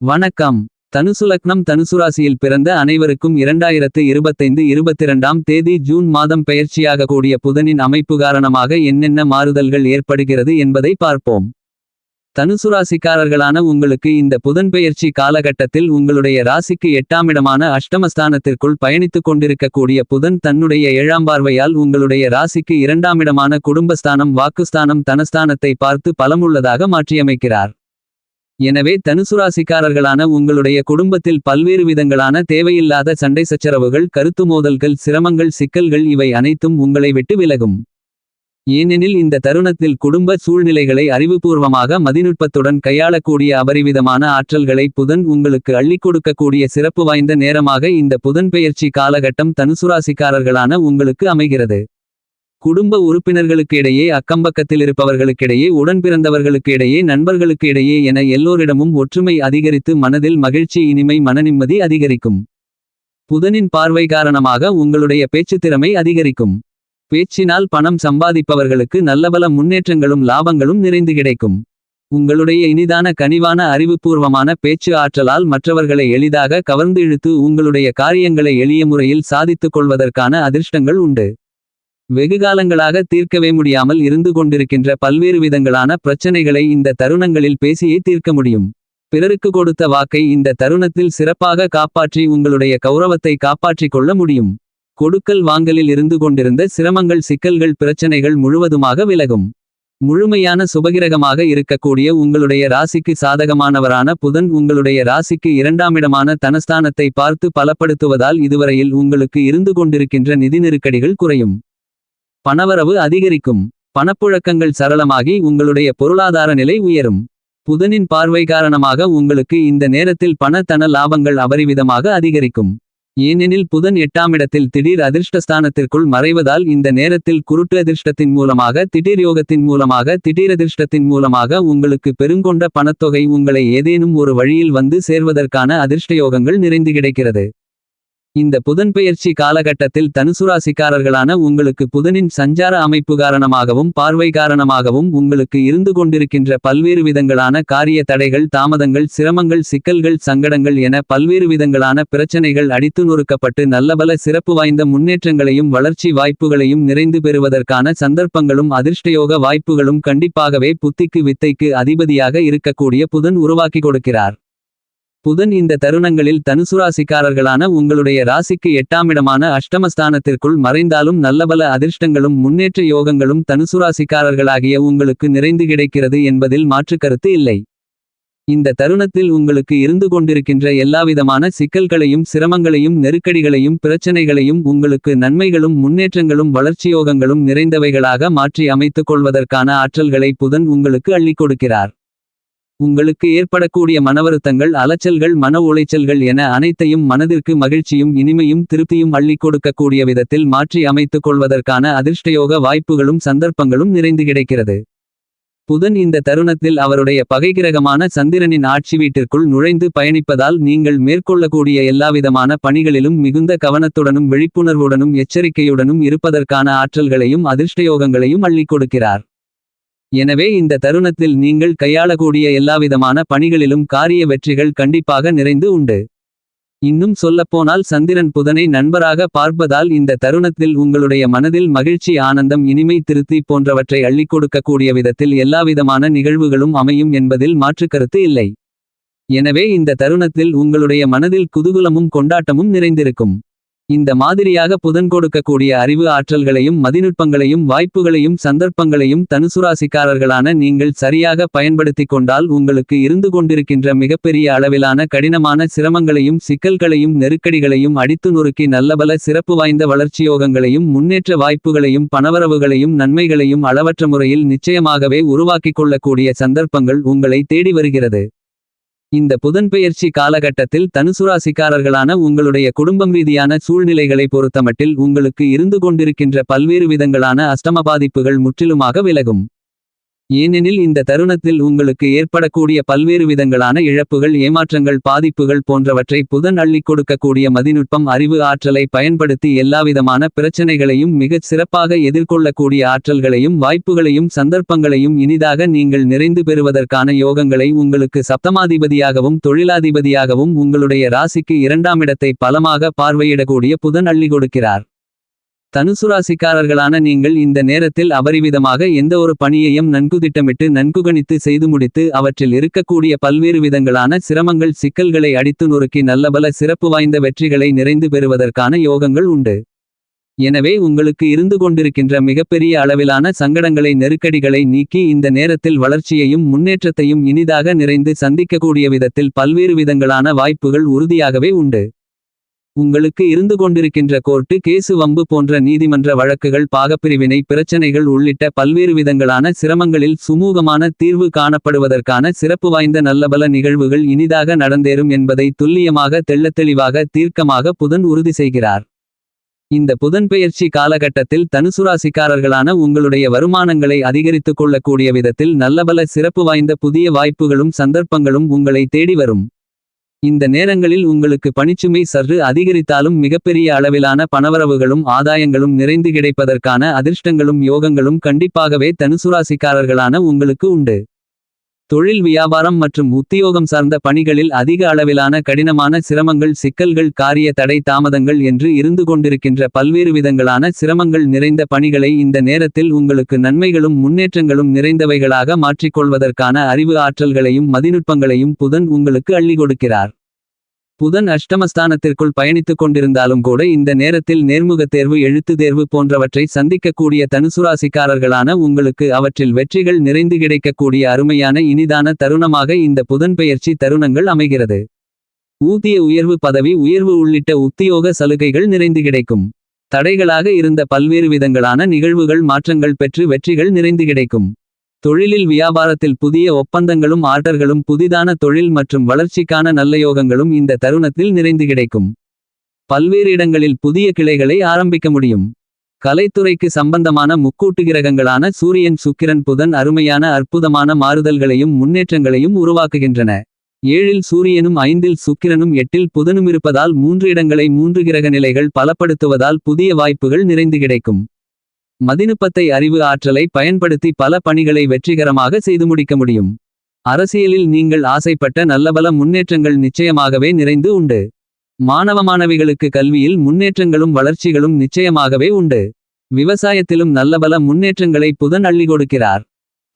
வணக்கம். தனுசுலக்னம் தனுசுராசியில் பிறந்த அனைவருக்கும் இரண்டாயிரத்து இருபத்தைந்து இருபத்திரண்டாம் தேதி ஜூன் மாதம் பெயர்ச்சியாக கூடிய புதனின் அமைப்பு காரணமாக என்னென்ன மாறுதல்கள் ஏற்படுகிறது என்பதை பார்ப்போம். தனுசுராசிக்காரர்களான உங்களுக்கு இந்த புதன் பெயர்ச்சி காலகட்டத்தில் உங்களுடைய ராசிக்கு எட்டாமிடமான அஷ்டமஸ்தானத்திற்குள் பயணித்துக் கொண்டிருக்கக்கூடிய புதன் தன்னுடைய ஏழாம் பார்வையால் உங்களுடைய ராசிக்கு இரண்டாமிடமான குடும்பஸ்தானம் வாக்குஸ்தானம் தனஸ்தானத்தை பார்த்து பலமுள்ளதாக மாற்றியமைக்கிறார். எனவே தனுசுராசிக்காரர்களான உங்களுடைய குடும்பத்தில் பல்வேறு விதங்களான தேவையில்லாத சண்டை சச்சரவுகள் கருத்து மோதல்கள் சிரமங்கள் சிக்கல்கள் இவை அனைத்தும் உங்களை விட்டு விலகும். ஏனெனில் இந்த தருணத்தில் குடும்ப சூழ்நிலைகளை அறிவுபூர்வமாக மதிநுட்பத்துடன் கையாளக்கூடிய அபரிவிதமான ஆற்றல்களை புதன் உங்களுக்கு அள்ளிக் கொடுக்கக்கூடிய சிறப்பு வாய்ந்த நேரமாக இந்த புதன் பெயர்ச்சி காலகட்டம் தனுசுராசிக்காரர்களான உங்களுக்கு அமைகிறது. குடும்ப உறுப்பினர்களுக்கு இடையே அக்கம்பக்கத்தில் இருப்பவர்களுக்கிடையே உடன் பிறந்தவர்களுக்கு இடையே நண்பர்களுக்கு இடையே என எல்லோரிடமும் ஒற்றுமை அதிகரித்து மனதில் மகிழ்ச்சி இனிமை மனநிம்மதி அதிகரிக்கும். புதனின் பார்வை காரணமாக உங்களுடைய பேச்சுத் திறமை அதிகரிக்கும். பேச்சினால் பணம் சம்பாதிப்பவர்களுக்கு நல்லபல முன்னேற்றங்களும் லாபங்களும் நிறைந்து கிடைக்கும். உங்களுடைய இனிதான கனிவான அறிவுபூர்வமான பேச்சு ஆற்றலால் மற்றவர்களை எளிதாக கவர்ந்து இழுத்து உங்களுடைய காரியங்களை எளிய முறையில் சாதித்துக் கொள்வதற்கான அதிர்ஷ்டங்கள் உண்டு. வெகுகாலங்களாக தீர்க்கவே முடியாமல் இருந்து கொண்டிருக்கின்ற பல்வேறு விதங்களான பிரச்சனைகளை இந்த தருணங்களில் பேசியே தீர்க்க முடியும். பிறருக்கு கொடுத்த வாக்கை இந்த தருணத்தில் சிறப்பாக காப்பாற்றி உங்களுடைய கௌரவத்தை காப்பாற்றிக் கொள்ள முடியும். கொடுக்கல் வாங்கலில் இருந்து கொண்டிருந்த சிரமங்கள் சிக்கல்கள் பிரச்சனைகள் முழுவதுமாக விலகும். முழுமையான சுபகிரகமாக இருக்கக்கூடிய உங்களுடைய ராசிக்கு சாதகமானவரான புதன் உங்களுடைய ராசிக்கு இரண்டாமிடமான தனஸ்தானத்தை பார்த்து பலப்படுத்துவதால் இதுவரையில் உங்களுக்கு இருந்து கொண்டிருக்கின்ற நிதி நெருக்கடிகள் குறையும். பணவரவு அதிகரிக்கும். பணப்புழக்கங்கள் சரளமாகி உங்களுடைய பொருளாதார நிலை உயரும். புதனின் பார்வை காரணமாக உங்களுக்கு இந்த நேரத்தில் பணத்தன லாபங்கள் அபரிவிதமாக அதிகரிக்கும். ஏனெனில் புதன் எட்டாம் இடத்தில் திடீர் அதிர்ஷ்டஸ்தானத்திற்குள் மறைவதால் இந்த நேரத்தில் குருட்டு அதிர்ஷ்டத்தின் மூலமாக திடீர் யோகத்தின் மூலமாக திடீரதிர்ஷ்டத்தின் மூலமாக உங்களுக்கு பெருங்கொண்ட பணத்தொகை உங்களை ஏதேனும் ஒரு வழியில் வந்து சேர்வதற்கான அதிர்ஷ்டயோகங்கள் நிறைந்து கிடைக்கிறது. இந்த புதன் பெயர்ச்சி காலகட்டத்தில் தனுசுராசிக்காரர்களான உங்களுக்கு புதனின் சஞ்சார அமைப்பு காரணமாகவும் பார்வை காரணமாகவும் உங்களுக்கு இருந்து கொண்டிருக்கின்ற பல்வேறு விதங்களான காரிய தடைகள் தாமதங்கள் சிரமங்கள் சிக்கல்கள் சங்கடங்கள் என பல்வேறு விதங்களான பிரச்சனைகள் அடித்து நொறுக்கப்பட்டு நல்லபல சிறப்பு வாய்ந்த முன்னேற்றங்களையும் வளர்ச்சி வாய்ப்புகளையும் நிறைந்து பெறுவதற்கான சந்தர்ப்பங்களும் அதிர்ஷ்டயோக வாய்ப்புகளும் கண்டிப்பாகவே புத்திக்கு வித்தைக்கு அதிபதியாக இருக்கக்கூடிய புதன் உருவாக்கி கொடுக்கிறார். புதன் இந்த தருணங்களில் தனுசுராசிக்காரர்களான உங்களுடைய ராசிக்கு எட்டாமிடமான அஷ்டமஸ்தானத்திற்குள் மறைந்தாலும் நல்லபல அதிர்ஷ்டங்களும் முன்னேற்ற யோகங்களும் தனுசுராசிக்காரர்களாகிய உங்களுக்கு நிறைந்து கிடைக்கிறது என்பதில் மாற்றுக்கருத்து இல்லை. இந்த தருணத்தில் உங்களுக்கு இருந்து கொண்டிருக்கின்ற எல்லாவிதமான சிக்கல்களையும் சிரமங்களையும் நெருக்கடிகளையும் பிரச்சனைகளையும் உங்களுக்கு நன்மைகளும் முன்னேற்றங்களும் வளர்ச்சியோகங்களும் நிறைந்தவைகளாக மாற்றி அமைத்துக் கொள்வதற்கான ஆற்றல்களை புதன் உங்களுக்கு அள்ளிக் கொடுக்கிறார். உங்களுக்கு ஏற்படக்கூடிய மனவருத்தங்கள் அலைச்சல்கள் மன உளைச்சல்கள் என அனைத்தையும் மனதிற்கு மகிழ்ச்சியும் இனிமையும் திருப்தியும் அள்ளி கொடுக்கக்கூடிய விதத்தில் மாற்றி அமைத்துக் கொள்வதற்கான அதிர்ஷ்டயோக வாய்ப்புகளும் சந்தர்ப்பங்களும் நிறைந்து கிடைக்கிறது. புதன் இந்த தருணத்தில் அவருடைய பகைகிரகமான சந்திரனின் ஆட்சி வீட்டிற்குள் நுழைந்து பயணிப்பதால் நீங்கள் மேற்கொள்ளக்கூடிய எல்லாவிதமான பணிகளிலும் மிகுந்த கவனத்துடனும் விழிப்புணர்வுடனும் எச்சரிக்கையுடனும் இருப்பதற்கான ஆற்றல்களையும் அதிர்ஷ்டயோகங்களையும் அள்ளிக் கொடுக்கிறார். எனவே இந்த தருணத்தில் நீங்கள் கையாளக்கூடிய எல்லாவிதமான பணிகளிலும் காரிய வெற்றிகள் கண்டிப்பாக நிறைந்து உண்டு. இன்னும் சொல்லப்போனால் சந்திரன் புதனை நண்பராக பார்ப்பதால் இந்த தருணத்தில் உங்களுடைய மனதில் மகிழ்ச்சி ஆனந்தம் இனிமை திருத்தி போன்றவற்றை அள்ளிக் கொடுக்கக்கூடிய விதத்தில் எல்லாவிதமான நிகழ்வுகளும் அமையும் என்பதில் மாற்றுக்கருத்து இல்லை. எனவே இந்த தருணத்தில் உங்களுடைய மனதில் குதூகுலமும் கொண்டாட்டமும் நிறைந்திருக்கும். இந்த மாதிரியாக புதன் கொடுக்கக்கூடிய அறிவு ஆற்றல்களையும் மதிநுட்பங்களையும் வாய்ப்புகளையும் சந்தர்ப்பங்களையும் தனுசுராசிக்காரர்களான நீங்கள் சரியாக பயன்படுத்திக் கொண்டால் உங்களுக்கு இருந்து கொண்டிருக்கின்ற மிகப்பெரிய அளவிலான கடினமான சிரமங்களையும் சிக்கல்களையும் நெருக்கடிகளையும் அடித்து நொறுக்கி நல்லபல சிறப்பு வாய்ந்த வளர்ச்சியோகங்களையும் முன்னேற்ற வாய்ப்புகளையும் பணவரவுகளையும் நன்மைகளையும் அளவற்ற முறையில் நிச்சயமாகவே உருவாக்கிக் கொள்ளக்கூடிய சந்தர்ப்பங்கள் உங்களை தேடி வருகிறது. இந்த புதன்பெயர்ச்சி காலகட்டத்தில் தனுசுராசிக்காரர்களான உங்களுடைய குடும்பம் ரீதியான சூழ்நிலைகளை பொறுத்தமட்டில் உங்களுக்கு இருந்து கொண்டிருக்கின்ற பல்வேறு விதங்களான அஷ்டம பாதிப்புகள் முற்றிலுமாக விலகும். ஏனெனில் இந்த தருணத்தில் உங்களுக்கு ஏற்படக்கூடிய பல்வேறு விதங்களான இழப்புகள் ஏமாற்றங்கள் பாதிப்புகள் போன்றவற்றை புதன் அள்ளி கொடுக்கக்கூடிய மதிநுட்பம் அறிவு ஆற்றலை பயன்படுத்தி எல்லாவிதமான பிரச்சனைகளையும் மிகச் சிறப்பாக எதிர்கொள்ளக்கூடிய ஆற்றல்களையும் வாய்ப்புகளையும் சந்தர்ப்பங்களையும் இனிதாக நீங்கள் நிறைந்து பெறுவதற்கான யோகங்களை உங்களுக்கு சப்தமாதிபதியாகவும் தொழிலாதிபதியாகவும் உங்களுடைய ராசிக்கு இரண்டாம் இடத்தை பலமாக பார்வையிடக்கூடிய புதன் அள்ளி கொடுக்கிறார். தனுசுராசிக்காரர்களான நீங்கள் இந்த நேரத்தில் அபரிவிதமாக எந்த ஒரு பணியையும் நன்கு திட்டமிட்டு நன்கு கணித்து செய்து முடித்து அவற்றில் இருக்கக்கூடிய பல்வேறு விதங்களான சிரமங்கள் சிக்கல்களை அடித்து நொறுக்கி நல்லபல சிறப்பு வாய்ந்த வெற்றிகளை நிறைந்து பெறுவதற்கான யோகங்கள் உண்டு. எனவே உங்களுக்கு இருந்து கொண்டிருக்கின்ற மிகப்பெரிய அளவிலான சங்கடங்களை நெருக்கடிகளை நீக்கி இந்த நேரத்தில் வளர்ச்சியையும் முன்னேற்றத்தையும் இனிதாக நிறைந்து சந்திக்கக்கூடிய விதத்தில் பல்வேறு விதங்களான வாய்ப்புகள் உறுதியாகவே உண்டு. உங்களுக்கு இருந்து கொண்டிருக்கின்ற கோர்ட்டு கேசு வம்பு போன்ற நீதிமன்ற வழக்குகள் பாகப்பிரிவினை பிரச்சனைகள் உள்ளிட்ட பல்வேறு விதங்களான சிரமங்களில் சுமூகமான தீர்வு காணப்படுவதற்கான சிறப்பு வாய்ந்த நல்லபல நிகழ்வுகள் இனிதாக நடந்தேறும் என்பதை துல்லியமாக தெள்ளத்தெளிவாக தீர்க்கமாக புதன் உறுதி செய்கிறார். இந்த புதன் பெயர்ச்சி காலகட்டத்தில் தனுசுராசிக்காரர்களான உங்களுடைய வருமானங்களை அதிகரித்துக் கொள்ளக்கூடிய விதத்தில் நல்லபல சிறப்பு வாய்ந்த புதிய வாய்ப்புகளும் சந்தர்ப்பங்களும் உங்களை தேடி வரும். இந்த நேரங்களில் உங்களுக்கு பணிச்சுமை சற்று அதிகரித்தாலும் மிகப்பெரிய அளவிலான பணவரவுகளும் ஆதாயங்களும் நிறைந்து கிடைப்பதற்கான அதிர்ஷ்டங்களும் யோகங்களும் கண்டிப்பாகவே தனுசுராசிக்காரர்களான உங்களுக்கு உண்டு. தொழில் வியாபாரம் மற்றும் உத்தியோகம் சார்ந்த பணிகளில் அதிக அளவிலான கடினமான சிரமங்கள் சிக்கல்கள் காரிய தடை தாமதங்கள் என்று இருந்து கொண்டிருக்கின்ற பல்வேறு விதங்களான சிரமங்கள் நிறைந்த பணிகளை இந்த நேரத்தில் உங்களுக்கு நன்மைகளும் முன்னேற்றங்களும் நிறைந்தவைகளாக மாற்றிக்கொள்வதற்கான அறிவு ஆற்றல்களையும் மதிநுட்பங்களையும் புதன் உங்களுக்கு அள்ளி கொடுக்கிறார். புதன் அஷ்டமஸ்தானத்திற்குள் பயணித்துக் கொண்டிருந்தாலும் கூட இந்த நேரத்தில் நேர்முகத் தேர்வு எழுத்து தேர்வு போன்றவற்றை சந்திக்கக்கூடிய தனுசுராசிக்காரர்களான உங்களுக்கு அவற்றில் வெற்றிகள் நிறைந்து கிடைக்கக்கூடிய அருமையான இனிதான தருணமாக இந்த புதன் பெயர்ச்சி தருணங்கள் அமைகிறது. ஊதிய உயர்வு பதவி உயர்வு உள்ளிட்ட உத்தியோக சலுகைகள் நிறைந்து கிடைக்கும். தடைகளாக இருந்த பல்வேறு விதங்களான நிகழ்வுகள் மாற்றங்கள் பெற்று வெற்றிகள் நிறைந்து கிடைக்கும். தொழிலில் வியாபாரத்தில் புதிய ஒப்பந்தங்களும் ஆர்டர்களும் புதிதான தொழில் மற்றும் வளர்ச்சிக்கான நல்ல யோகங்களும் இந்த தருணத்தில் நிறைந்து கிடைக்கும். பல்வேறு இடங்களில் புதிய கிளைகளை ஆரம்பிக்க முடியும். கலைத்துறைக்கு சம்பந்தமான முக்கூட்டு கிரகங்களான சூரியன் சுக்கிரன் புதன் அருமையான அற்புதமான மாறுதல்களையும் முன்னேற்றங்களையும் உருவாக்குகின்றன. ஏழில் சூரியனும் ஐந்தில் சுக்கிரனும் எட்டில் புதனுமிருப்பதால் மூன்று இடங்களை மூன்று கிரக நிலைகள் பலப்படுத்துவதால் புதிய வாய்ப்புகள் நிறைந்து கிடைக்கும். மதிநுட்பத்தை அறிவு ஆற்றலை பயன்படுத்தி பல பணிகளை வெற்றிகரமாக செய்து முடிக்க முடியும். அரசியலில் நீங்கள் ஆசைப்பட்ட நல்லபல முன்னேற்றங்கள் நிச்சயமாகவே நிறைந்து உண்டு. மாணவ மாணவிகளுக்கு கல்வியில் முன்னேற்றங்களும் வளர்ச்சிகளும் நிச்சயமாகவே உண்டு. விவசாயத்திலும் நல்லபல முன்னேற்றங்களை புதன் அள்ளி கொடுக்கிறார்.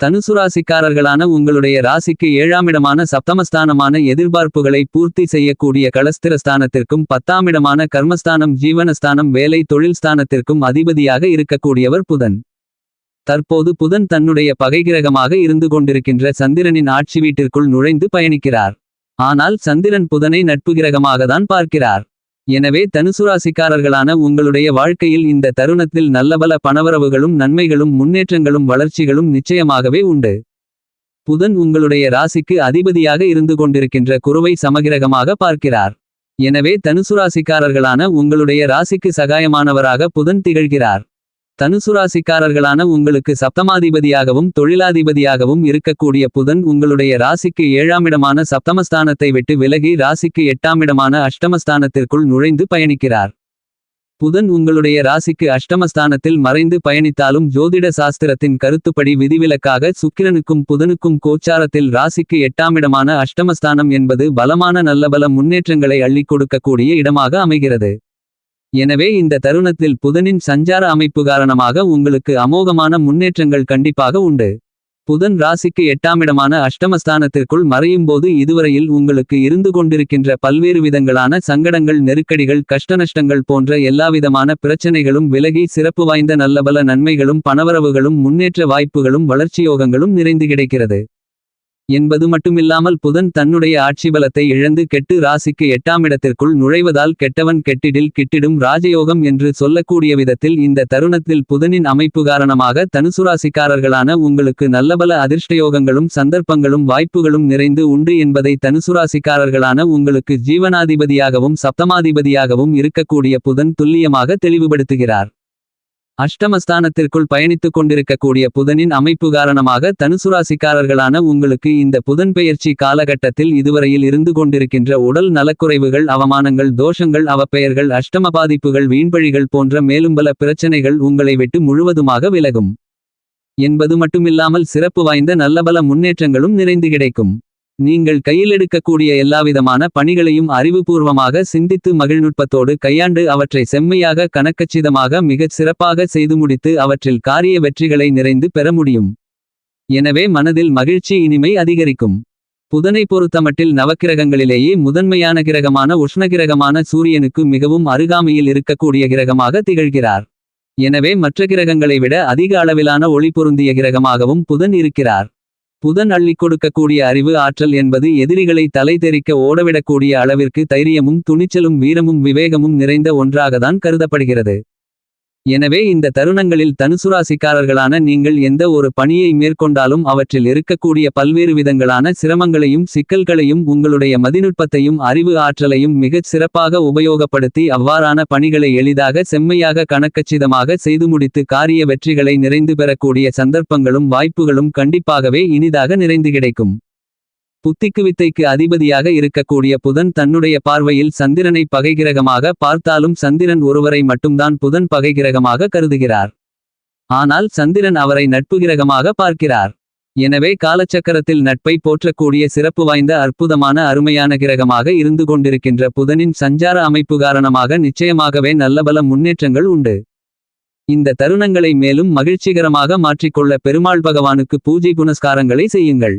தனுசுராசிக்காரர்களான உங்களுடைய ராசிக்கு ஏழாமிடமான சப்தமஸ்தானமான எதிர்பார்ப்புகளை பூர்த்தி செய்யக்கூடிய களஸ்திரஸ்தானத்திற்கும் பத்தாமிடமான கர்மஸ்தானம் ஜீவனஸ்தானம் வேலை தொழில் ஸ்தானத்திற்கும் அதிபதியாக இருக்கக்கூடியவர் புதன். தற்போது புதன் தன்னுடைய பகைகிரகமாக இருந்து கொண்டிருக்கின்ற சந்திரனின் ஆட்சி வீட்டிற்குள் நுழைந்து பயணிக்கிறார். ஆனால் சந்திரன் புதனை நட்பு கிரகமாகத்தான் பார்க்கிறார். எனவே தனுசுராசிக்காரர்களான உங்களுடைய வாழ்க்கையில் இந்த தருணத்தில் நல்லபல பணவரவுகளும் நன்மைகளும் முன்னேற்றங்களும் வளர்ச்சிகளும் நிச்சயமாகவே உண்டு. புதன் உங்களுடைய ராசிக்கு அதிபதியாக இருந்து கொண்டிருக்கின்ற குருவை சமகிரகமாக பார்க்கிறார். எனவே தனுசுராசிக்காரர்களான உங்களுடைய ராசிக்கு சகாயமானவராக புதன் திகழ்கிறார். தனுசுராசிக்காரர்களான உங்களுக்கு சப்தமாதிபதியாகவும் தொழிலாதிபதியாகவும் இருக்கக்கூடிய புதன் உங்களுடைய ராசிக்கு ஏழாமிடமான சப்தமஸ்தானத்தை விட்டு விலகி ராசிக்கு எட்டாமிடமான அஷ்டமஸ்தானத்திற்குள் நுழைந்து பயணிக்கிறார். புதன் உங்களுடைய ராசிக்கு அஷ்டமஸ்தானத்தில் மறைந்து பயணித்தாலும் ஜோதிட சாஸ்திரத்தின் கருத்துப்படி விதிவிலக்காக சுக்கிரனுக்கும் புதனுக்கும் கோச்சாரத்தில் ராசிக்கு எட்டாமிடமான அஷ்டமஸ்தானம் என்பது பலமான நல்லபல முன்னேற்றங்களை அள்ளிக் கொடுக்கக்கூடிய இடமாக அமைகிறது. எனவே இந்த தருணத்தில் புதனின் சஞ்சார அமைப்பு காரணமாக உங்களுக்கு அமோகமான முன்னேற்றங்கள் கண்டிப்பாக உண்டு. புதன் ராசிக்கு எட்டாமிடமான அஷ்டமஸ்தானத்திற்குள் மறையும்போது இதுவரையில் உங்களுக்கு இருந்து கொண்டிருக்கின்ற பல்வேறு விதங்களான சங்கடங்கள் நெருக்கடிகள் கஷ்டநஷ்டங்கள் போன்ற எல்லாவிதமான பிரச்சனைகளும் விலகி சிறப்பு வாய்ந்த நல்லபல நன்மைகளும் பணவரவுகளும் முன்னேற்ற வாய்ப்புகளும் வளர்ச்சியோகங்களும் நிறைந்து கிடைக்கிறது. என்பது மட்டுமில்லாமல் புதன் தன்னுடைய ஆட்சிபலத்தை இழந்து கெட்டு ராசிக்கு எட்டாம் இடத்திற்குள் நுழைவதால் கெட்டவன் கெட்டிடில் கிட்டிடும் ராஜயோகம் என்று சொல்லக்கூடிய விதத்தில் இந்த தருணத்தில் புதனின் அமைப்பு காரணமாக தனுசுராசிக்காரர்களான உங்களுக்கு நல்லபல அதிர்ஷ்டயோகங்களும் சந்தர்ப்பங்களும் வாய்ப்புகளும் நிறைந்து உண்டு என்பதை தனுசுராசிக்காரர்களான உங்களுக்கு ஜீவனாதிபதியாகவும் சப்தமாதிபதியாகவும் இருக்கக்கூடிய புதன் துல்லியமாக தெளிவுபடுத்துகிறார். அஷ்டமஸ்தானத்திற்குள் பயணித்துக் கொண்டிருக்கக்கூடிய புதனின் அமைப்பு காரணமாக தனுசுராசிக்காரர்களான உங்களுக்கு இந்த புதன் பெயர்ச்சி காலகட்டத்தில் இதுவரையில் இருந்து கொண்டிருக்கின்ற உடல் நலக்குறைவுகள் அவமானங்கள் தோஷங்கள் அவப்பெயர்கள் அஷ்டம பாதிப்புகள் வீண்பழிகள் போன்ற மேலும் பல பிரச்சனைகள் உங்களை விட்டு முழுவதுமாக விலகும். என்பது மட்டுமில்லாமல் சிறப்பு வாய்ந்த நல்லபல முன்னேற்றங்களும் நிறைந்து கிடைக்கும். நீங்கள் கையில் எடுக்கக்கூடிய எல்லாவிதமான பணிகளையும் அறிவுபூர்வமாக சிந்தித்து மகிழ்நுட்பத்தோடு கையாண்டு அவற்றை செம்மையாக கணக்கச்சிதமாக மிகச் சிறப்பாக செய்து முடித்து அவற்றில் காரிய வெற்றிகளை நிறைந்து பெற முடியும். எனவே மனதில் மகிழ்ச்சி இனிமை அதிகரிக்கும். புதனை பொறுத்தமட்டில் நவக்கிரகங்களிலேயே முதன்மையான கிரகமான உஷ்ணகிரகமான சூரியனுக்கு மிகவும் அருகாமையில் இருக்கக்கூடிய கிரகமாக திகழ்கிறார். எனவே மற்ற கிரகங்களை விட அதிக அளவிலான ஒளி பொருந்திய கிரகமாகவும் புதன் இருக்கிறார். புதன் அள்ளிக் கொடுக்கக்கூடிய அறிவு ஆற்றல் என்பது எதிரிகளை தலை தெரிக்க ஓடவிடக்கூடிய அளவிற்கு தைரியமும் துணிச்சலும் வீரமும் விவேகமும் நிறைந்த ஒன்றாகத்தான் கருதப்படுகிறது. எனவே இந்த தருணங்களில் தனுசுராசிக்காரர்களான நீங்கள் எந்த ஒரு பணியை மேற்கொண்டாலும் அவற்றில் இருக்கக்கூடிய பல்வேறு விதங்களான சிரமங்களையும் சிக்கல்களையும் உங்களுடைய மதிநுட்பத்தையும் அறிவு ஆற்றலையும் மிகச் சிறப்பாக உபயோகப்படுத்தி அவ்வாறான பணிகளை எளிதாக செம்மையாக கணக்கச்சிதமாக செய்து முடித்து காரிய வெற்றிகளை நிறைந்து பெறக்கூடிய சந்தர்ப்பங்களும் வாய்ப்புகளும் கண்டிப்பாகவே இனிதாக நிறைந்து கிடைக்கும். புத்திக்கு வித்தைக்கு அதிபதியாக இருக்கக்கூடிய புதன் தன்னுடைய பார்வையில் சந்திரனை பகைகிரகமாக பார்த்தாலும் சந்திரன் ஒருவரை மட்டும்தான் புதன் பகைகிரகமாக கருதுகிறார். ஆனால் சந்திரன் அவரை நட்பு கிரகமாக பார்க்கிறார். எனவே காலச்சக்கரத்தில் நட்பை போற்றக்கூடிய சிறப்பு வாய்ந்த அற்புதமான அருமையான கிரகமாக இருந்து கொண்டிருக்கின்ற புதனின் சஞ்சார அமைப்பு காரணமாக நிச்சயமாகவே நல்லபல முன்னேற்றங்கள் உண்டு. இந்த தருணங்களை மேலும் மகிழ்ச்சிகரமாக மாற்றிக்கொள்ள பெருமாள் பகவானுக்கு பூஜை புனஸ்காரங்களை செய்யுங்கள்.